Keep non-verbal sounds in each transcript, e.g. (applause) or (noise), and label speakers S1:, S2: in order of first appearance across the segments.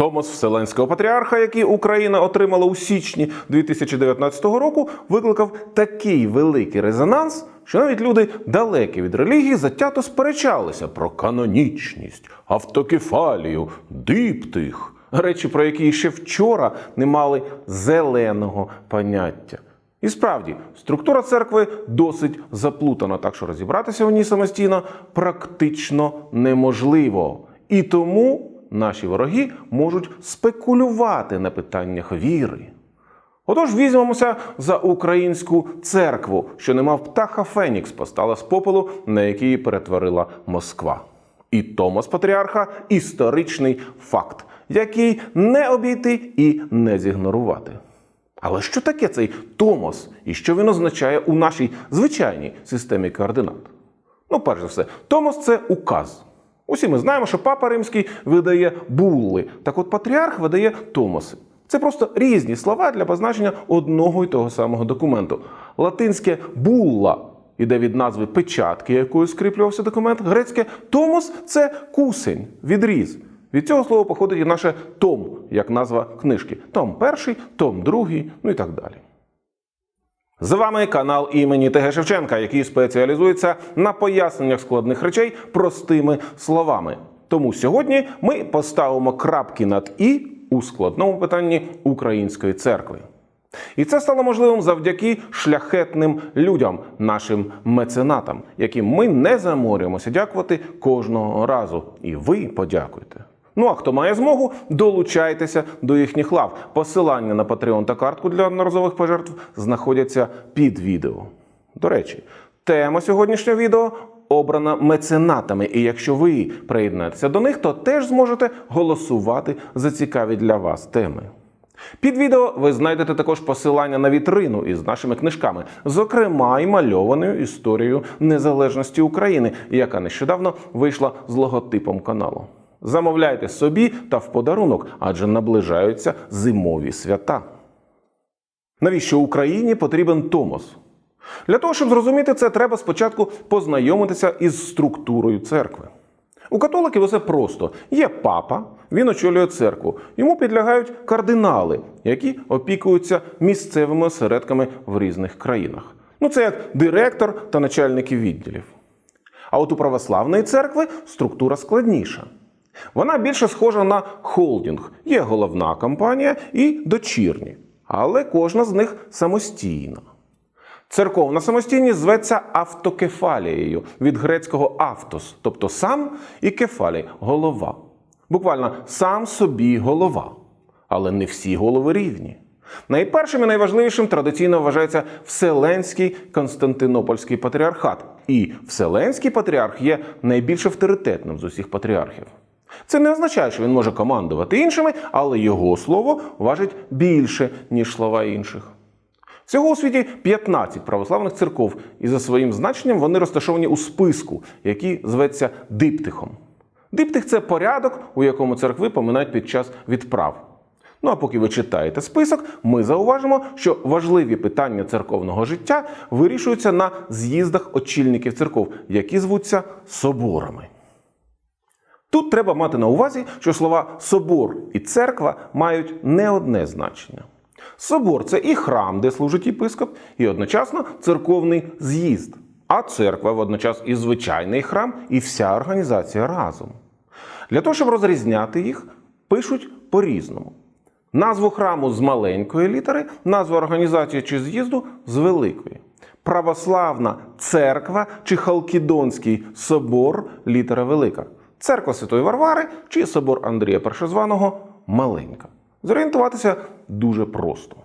S1: Томос Вселенського патріарха, який Україна отримала у січні 2019 року, викликав такий великий резонанс, що навіть люди далекі від релігії затято сперечалися про канонічність, автокефалію, диптих, речі, про які ще вчора не мали зеленого поняття. І справді, структура церкви досить заплутана, так що розібратися в ній самостійно практично неможливо. І тому наші вороги можуть спекулювати на питаннях віри. Отож, візьмемося за українську церкву, що нема птаха Фенікс постала з попелу, на який перетворила Москва. І Томос Патріарха історичний факт, який не обійти і не зігнорувати. Але що таке цей Томос і що він означає у нашій звичайній системі координат? Ну, перш за все, Томос це указ. Усі ми знаємо, що папа римський видає булли. Так от патріарх видає Томоси. Це просто різні слова для позначення одного і того самого документу. Латинське булла іде від назви печатки, якою скріплювався документ. Грецьке томос це кусень, відріз. Від цього слова походить і наше том, як назва книжки. Том перший, том другий, ну і так далі. З вами канал імені ТГ Шевченка, який спеціалізується на поясненнях складних речей простими словами. Тому сьогодні ми поставимо крапки над і у складному питанні української церкви. І це стало можливим завдяки шляхетним людям, нашим меценатам, яким ми не заморюємося дякувати кожного разу. І ви подякуйте. Ну а хто має змогу, долучайтеся до їхніх лав. Посилання на Patreon та картку для одноразових пожертв знаходяться під відео. До речі, тема сьогоднішнього відео обрана меценатами. І якщо ви приєднаєтеся до них, то теж зможете голосувати за цікаві для вас теми. Під відео ви знайдете також посилання на вітрину із нашими книжками, зокрема і мальованою історією незалежності України, яка нещодавно вийшла з логотипом каналу. Замовляйте собі та в подарунок, адже наближаються зимові свята. Навіщо Україні потрібен Томос? Для того, щоб зрозуміти це, треба спочатку познайомитися із структурою церкви. У католиків усе просто: є папа, він очолює церкву. Йому підлягають кардинали, які опікуються місцевими осередками в різних країнах. Ну, це як директор та начальники відділів. А от у православної церкви структура складніша. Вона більше схожа на холдинг. Є головна компанія і дочірні, але кожна з них самостійна. Церковна самостійність зветься автокефалією від грецького автос, тобто сам і кефалій голова. Буквально сам собі голова. Але не всі голови рівні. Найпершим і найважливішим традиційно вважається Вселенський Константинопольський патріархат. І Вселенський патріарх є найбільш авторитетним з усіх патріархів. Це не означає, що він може командувати іншими, але його слово важить більше, ніж слова інших. Всього у світі 15 православних церков, і за своїм значенням вони розташовані у списку, який зветься диптихом. Диптих це порядок, у якому церкви поминають під час відправ. Ну а поки ви читаєте список, ми зауважимо, що важливі питання церковного життя вирішуються на з'їздах очільників церков, які звуться соборами. Тут треба мати на увазі, що слова собор і церква мають не одне значення. Собор це і храм, де служить єпископ, і одночасно церковний з'їзд. А церква водночас і звичайний храм, і вся організація разом. Для того, щоб розрізняти їх, пишуть по-різному. Назву храму з маленької літери, назву організації чи з'їзду з великої. Православна церква чи Халкідонський собор літера велика. Церква Святої Варвари чи собор Андрія Першозваного маленька. Зорієнтуватися дуже просто.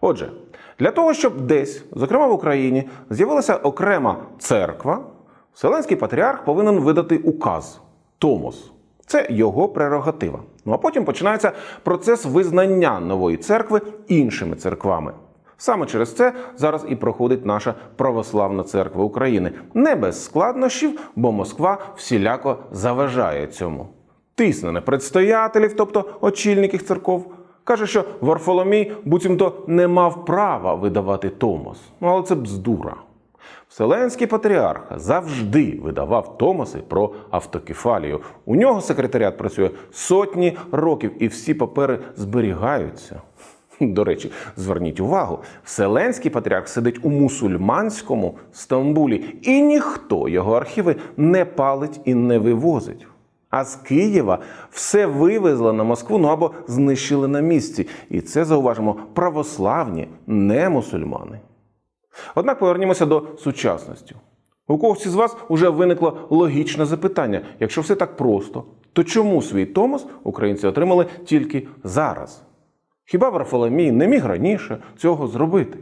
S1: Отже, для того, щоб десь, зокрема в Україні, з'явилася окрема церква, Вселенський патріарх повинен видати указ Томос. Це його прерогатива. Ну а потім починається процес визнання нової церкви іншими церквами. Саме через це зараз і проходить наша православна церква України. Не без складнощів, бо Москва всіляко заважає цьому. Тисне на предстоятелів, тобто очільників церков. Каже, що Варфоломій буцімто не мав права видавати Томос. Ну, але це бздура. Вселенський патріарх завжди видавав Томаси про автокефалію. У нього секретаріат працює сотні років, і всі папери зберігаються. До речі, зверніть увагу, Вселенський патріарх сидить у мусульманському Стамбулі, і ніхто його архіви не палить і не вивозить. А з Києва все вивезли на Москву, ну або знищили на місці. І це зауважимо православні, не мусульмани. Однак повернімося до сучасності. У когось із вас вже виникло логічне запитання: якщо все так просто, то чому свій Томос українці отримали тільки зараз? Хіба Варфоломій не міг раніше цього зробити?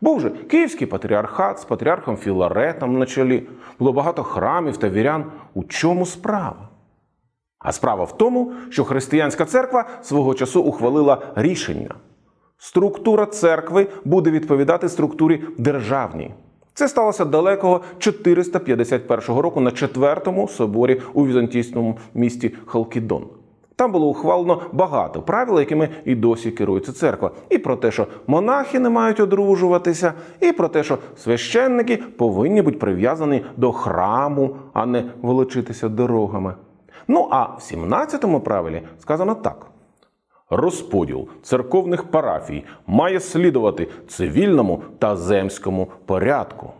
S1: Був же Київський патріархат з патріархом Філаретом на чолі, було багато храмів та вірян. У чому справа? А справа в тому, що християнська церква свого часу ухвалила рішення. Структура церкви буде відповідати структурі державній. Це сталося далекого 451 року на четвертому соборі у візантійському місті Халкідон. Там було ухвалено багато правил, якими і досі керується церква. І про те, що монахи не мають одружуватися, і про те, що священники повинні бути прив'язані до храму, а не волочитися дорогами. Ну а в 17-му правилі сказано так. Розподіл церковних парафій має слідувати цивільному та земському порядку.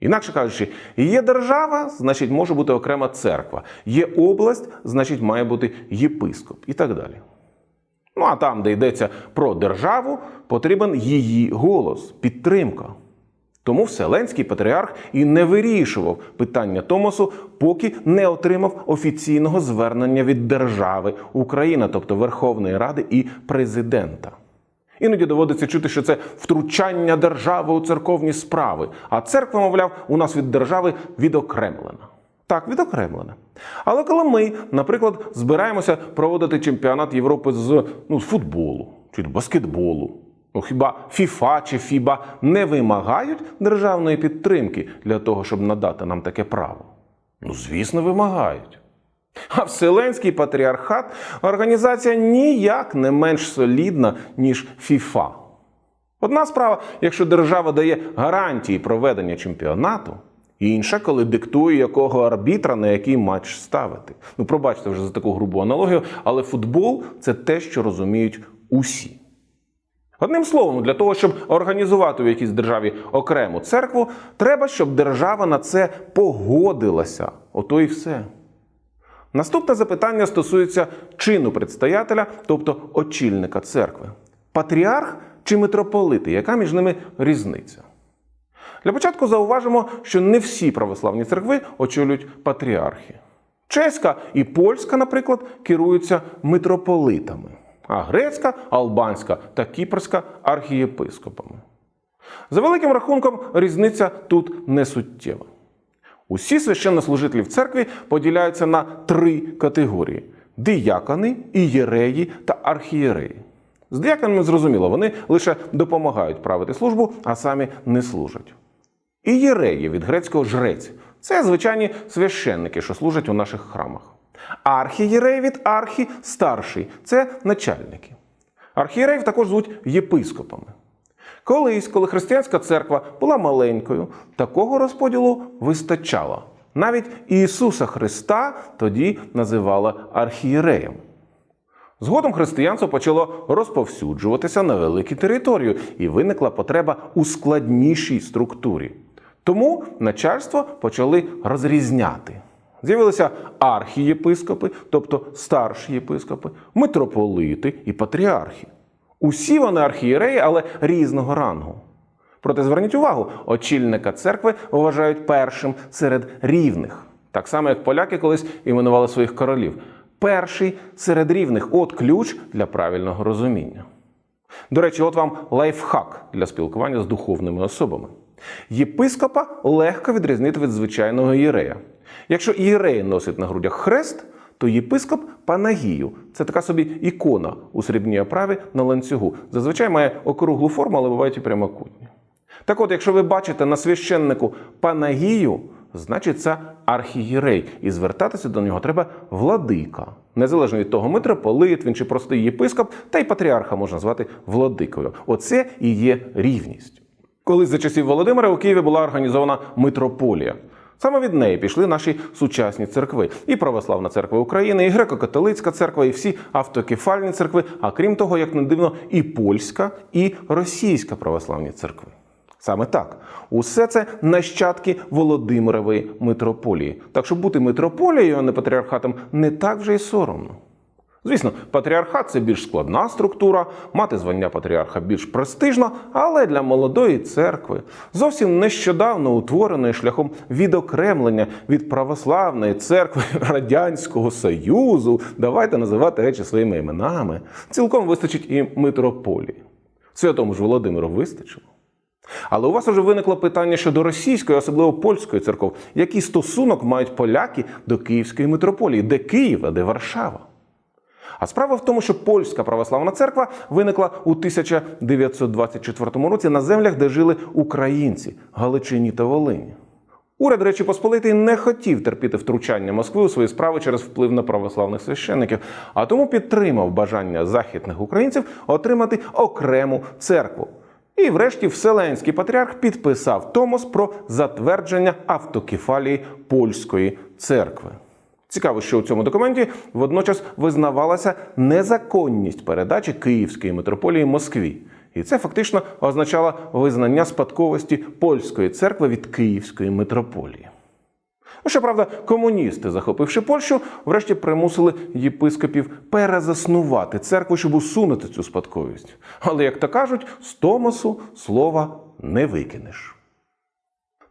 S1: Інакше кажучи, є держава, значить може бути окрема церква, є область, значить має бути єпископ і так далі. Ну а там, де йдеться про державу, потрібен її голос, підтримка. Тому Вселенський патріарх і не вирішував питання Томосу, поки не отримав офіційного звернення від держави Україна, тобто Верховної Ради і президента. Іноді доводиться чути, що це втручання держави у церковні справи, а церква, мовляв, у нас від держави відокремлена. Так, відокремлена. Але коли ми, наприклад, збираємося проводити чемпіонат Європи з ну, з футболу чи баскетболу, ну хіба ФІФА чи ФІБА не вимагають державної підтримки для того, щоб надати нам таке право? Ну, звісно, вимагають. А Вселенський патріархат організація ніяк не менш солідна, ніж ФІФА. Одна справа, якщо держава дає гарантії проведення чемпіонату, інша, коли диктує, якого арбітра на який матч ставити. Ну, пробачте вже за таку грубу аналогію, але футбол це те, що розуміють усі. Одним словом, для того, щоб організувати в якійсь державі окрему церкву, треба, щоб держава на це погодилася. Ото і все. Наступне запитання стосується чину предстоятеля, тобто очільника церкви. Патріарх чи митрополити? Яка між ними різниця? Для початку зауважимо, що не всі православні церкви очолюють патріархи. Чеська і польська, наприклад, керуються митрополитами, а грецька, албанська та кіпрська архієпископами. За великим рахунком, різниця тут не суттєва. Усі священнослужителі в церкві поділяються на три категорії: диякони, ієреї та архієреї. З дияконами зрозуміло, вони лише допомагають правити службу, а самі не служать. Ієреї від грецького жрець це звичайні священники, що служать у наших храмах. Архієрей від архі старший це начальники. Архієреїв також звуть єпископами. Колись, коли християнська церква була маленькою, такого розподілу вистачало. Навіть Ісуса Христа тоді називали архієреєм. Згодом християнство почало розповсюджуватися на великі території, і виникла потреба у складнішій структурі. Тому начальство почали розрізняти. З'явилися архієпископи, тобто старші єпископи, митрополити і патріархи. Усі вони архієреї, але різного рангу. Проте зверніть увагу, очільника церкви вважають першим серед рівних, так само як поляки колись іменували своїх королів. Перший серед рівних от ключ для правильного розуміння. До речі, от вам лайфхак для спілкування з духовними особами. Єпископа легко відрізнити від звичайного ієрея. Якщо ієрей носить на грудях хрест, то єпископ Панагію це така собі ікона у срібній оправі на ланцюгу. Зазвичай має округлу форму, але бувають і прямокутні. Так от, якщо ви бачите на священнику Панагію, значить це архієрей, і звертатися до нього треба владика. Незалежно від того, митрополит, він чи простий єпископ, та й патріарха можна звати владикою. Оце і є рівність. Колись за часів Володимира у Києві була організована митрополія. Саме від неї пішли наші сучасні церкви: і Православна церква України, і Греко-католицька церква, і всі автокефальні церкви, а крім того, як не дивно, і польська, і російська православні церкви. Саме так, усе це нащадки Володимирової митрополії. Так що бути митрополією, а не патріархатом, не так вже й соромно. Звісно, патріархат це більш складна структура, мати звання патріарха більш престижно, але для молодої церкви, зовсім нещодавно утвореної шляхом відокремлення від православної церкви (laughs) Радянського Союзу, давайте називати речі своїми іменами, цілком вистачить і митрополії. Святому ж Володимиру вистачило. Але у вас вже виникло питання щодо російської, особливо польської церков. Який стосунок мають поляки до Київської митрополії? Де Київ, а де Варшава? А справа в тому, що польська православна церква виникла у 1924 році на землях, де жили українці Галичині та Волині. Уряд Речі Посполитої не хотів терпіти втручання Москви у свої справи через вплив на православних священників, а тому підтримав бажання західних українців отримати окрему церкву. І, врешті, Вселенський патріарх підписав Томос про затвердження автокефалії польської церкви. Цікаво, що у цьому документі водночас визнавалася незаконність передачі Київської митрополії Москві. І це фактично означало визнання спадковості польської церкви від Київської митрополії. Ну, щоправда, комуністи, захопивши Польщу, врешті примусили єпископів перезаснувати церкву, щоб усунути цю спадковість. Але, як то кажуть, з Томосу слова не викинеш.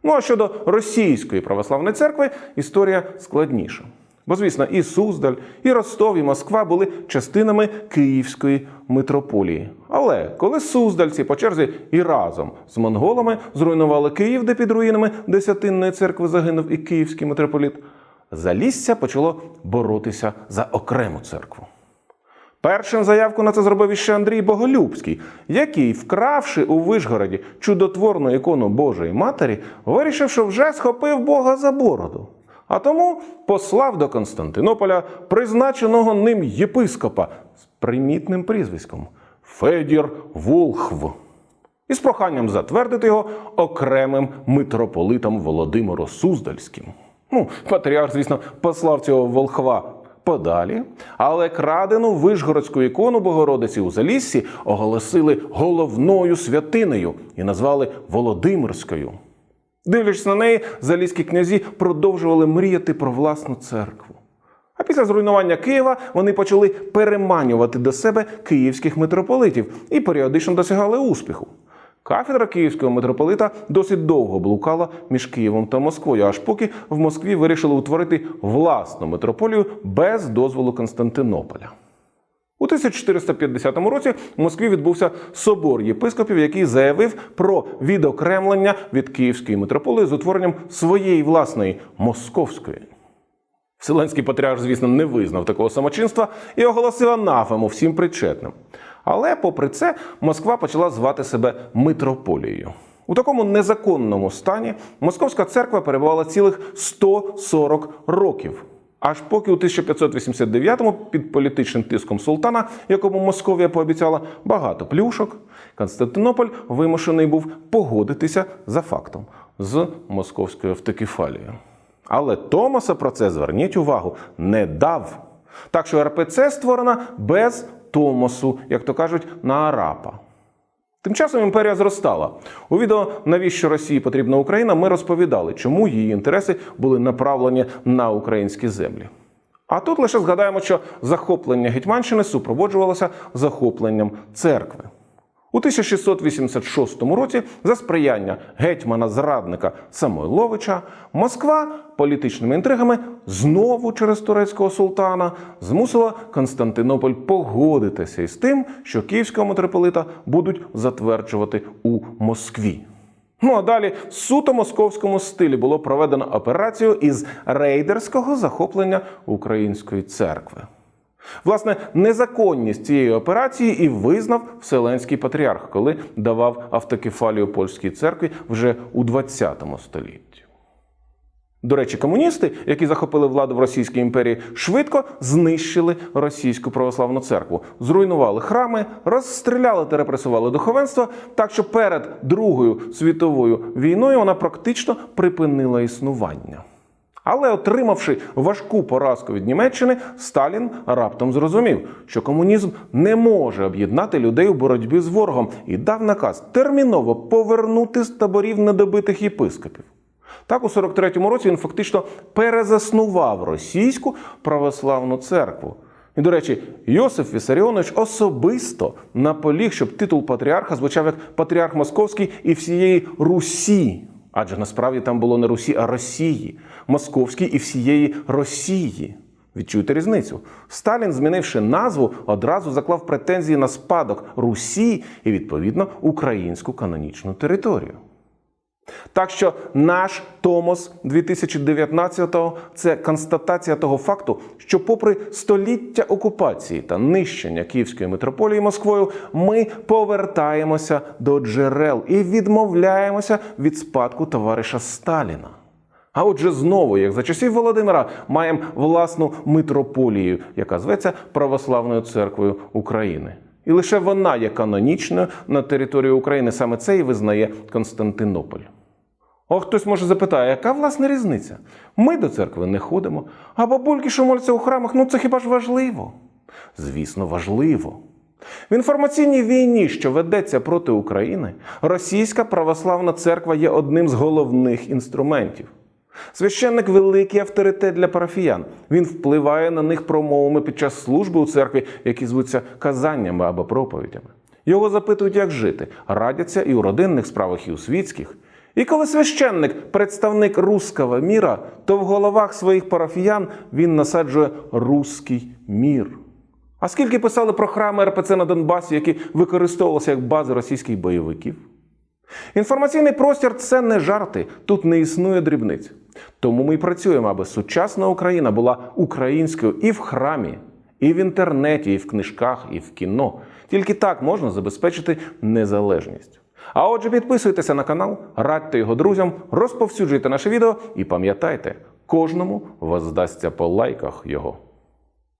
S1: Ну а щодо російської православної церкви, історія складніша. Бо, звісно, і Суздаль, і Ростов, і Москва були частинами Київської митрополії. Але коли суздальці по черзі і разом з монголами зруйнували Київ, де під руїнами Десятинної церкви загинув і київський митрополіт, Залісся почало боротися за окрему церкву. Першим заявку на це зробив іще Андрій Боголюбський, який, вкравши у Вишгороді чудотворну ікону Божої Матері, вирішив, що вже схопив Бога за бороду. А тому послав до Константинополя призначеного ним єпископа з примітним прізвиськом Федір Волхв. Із проханням затвердити його окремим митрополитом Володимиром Суздальським. Ну, патріарх, звісно, послав цього волхва подалі, але крадену вишгородську ікону Богородиці у Заліссі оголосили головною святинею і назвали Володимирською. Дивлячись на неї, залізькі князі продовжували мріяти про власну церкву. А після зруйнування Києва вони почали переманювати до себе київських митрополитів і періодично досягали успіху. Кафедра київського митрополита досить довго блукала між Києвом та Москвою, аж поки в Москві вирішили утворити власну митрополію без дозволу Константинополя. У 1450 році в Москві відбувся собор єпископів, який заявив про відокремлення від Київської митрополії з утворенням своєї власної московської. Вселенський патріарх, звісно, не визнав такого самочинства і оголосив анафему всім причетним. Але, попри це, Москва почала звати себе митрополією. У такому незаконному стані Московська церква перебувала цілих 140 років. Аж поки у 1589-му під політичним тиском султана, якому Московія пообіцяла багато плюшок, Константинополь вимушений був погодитися за фактом з московською автокефалією. Але Томаса про це зверніть увагу не дав. Так що РПЦ створена без Томосу, як то кажуть, на Арапа. Тим часом імперія зростала. У відео Навіщо Росії потрібна Україна? Ми розповідали, чому її інтереси були направлені на українські землі. А тут лише згадаємо, що захоплення Гетьманщини супроводжувалося захопленням церкви. У 1686 році за сприяння гетьмана-зрадника Самойловича Москва політичними інтригами знову через турецького султана змусила Константинополь погодитися із тим, що київського митрополита будуть затверджувати у Москві. Ну а далі в суто московському стилі було проведено операцію із рейдерського захоплення української церкви. Власне, незаконність цієї операції і визнав Вселенський патріарх, коли давав автокефалію польській церкві вже у 20 столітті. До речі, комуністи, які захопили владу в Російській імперії, швидко знищили російську православну церкву, зруйнували храми, розстріляли та репресували духовенство, так що перед Другою світовою війною вона практично припинила існування. Але отримавши важку поразку від Німеччини, Сталін раптом зрозумів, що комунізм не може об'єднати людей у боротьбі з ворогом і дав наказ терміново повернути з таборів недобитих єпископів. Так, у 43-му році він фактично перезаснував російську православну церкву. І, до речі, Йосиф Вісаріонович особисто наполіг, щоб титул патріарха звучав як патріарх Московський і всієї Русі. Адже насправді там було не Русі, а Росії, Московській і всієї Росії. Відчуєте різницю? Сталін, змінивши назву, одразу заклав претензії на спадок Русі і, відповідно, українську канонічну територію. Так що наш Томос 2019-го – це констатація того факту, що, попри століття окупації та нищення Київської митрополії Москвою, ми повертаємося до джерел і відмовляємося від спадку товариша Сталіна. А отже, знову, як за часів Володимира, маємо власну митрополію, яка зветься Православною церквою України. І лише вона є канонічною на території України. Саме це і визнає Константинополь. О, хтось може запитає, яка власне різниця? Ми до церкви не ходимо, а бабульки, що моляться у храмах, ну це хіба ж важливо? Звісно, важливо. В інформаційній війні, що ведеться проти України, російська православна церква є одним з головних інструментів. Священник великий авторитет для парафіян. Він впливає на них промовами під час служби у церкві, які звуться казаннями або проповідями. Його запитують, як жити, радяться і у родинних справах, і у світських. І коли священник представник руского міра, то в головах своїх парафіян він насаджує руський мір. А скільки писали про храми РПЦ на Донбасі, які використовувалися як бази російських бойовиків? Інформаційний простір це не жарти, тут не існує дрібниць. Тому ми й працюємо, аби сучасна Україна була українською і в храмі, і в інтернеті, і в книжках, і в кіно. Тільки так можна забезпечити незалежність. А отже, підписуйтеся на канал, радьте його друзям, розповсюджуйте наше відео і пам'ятайте, кожному воздасться по лайках його.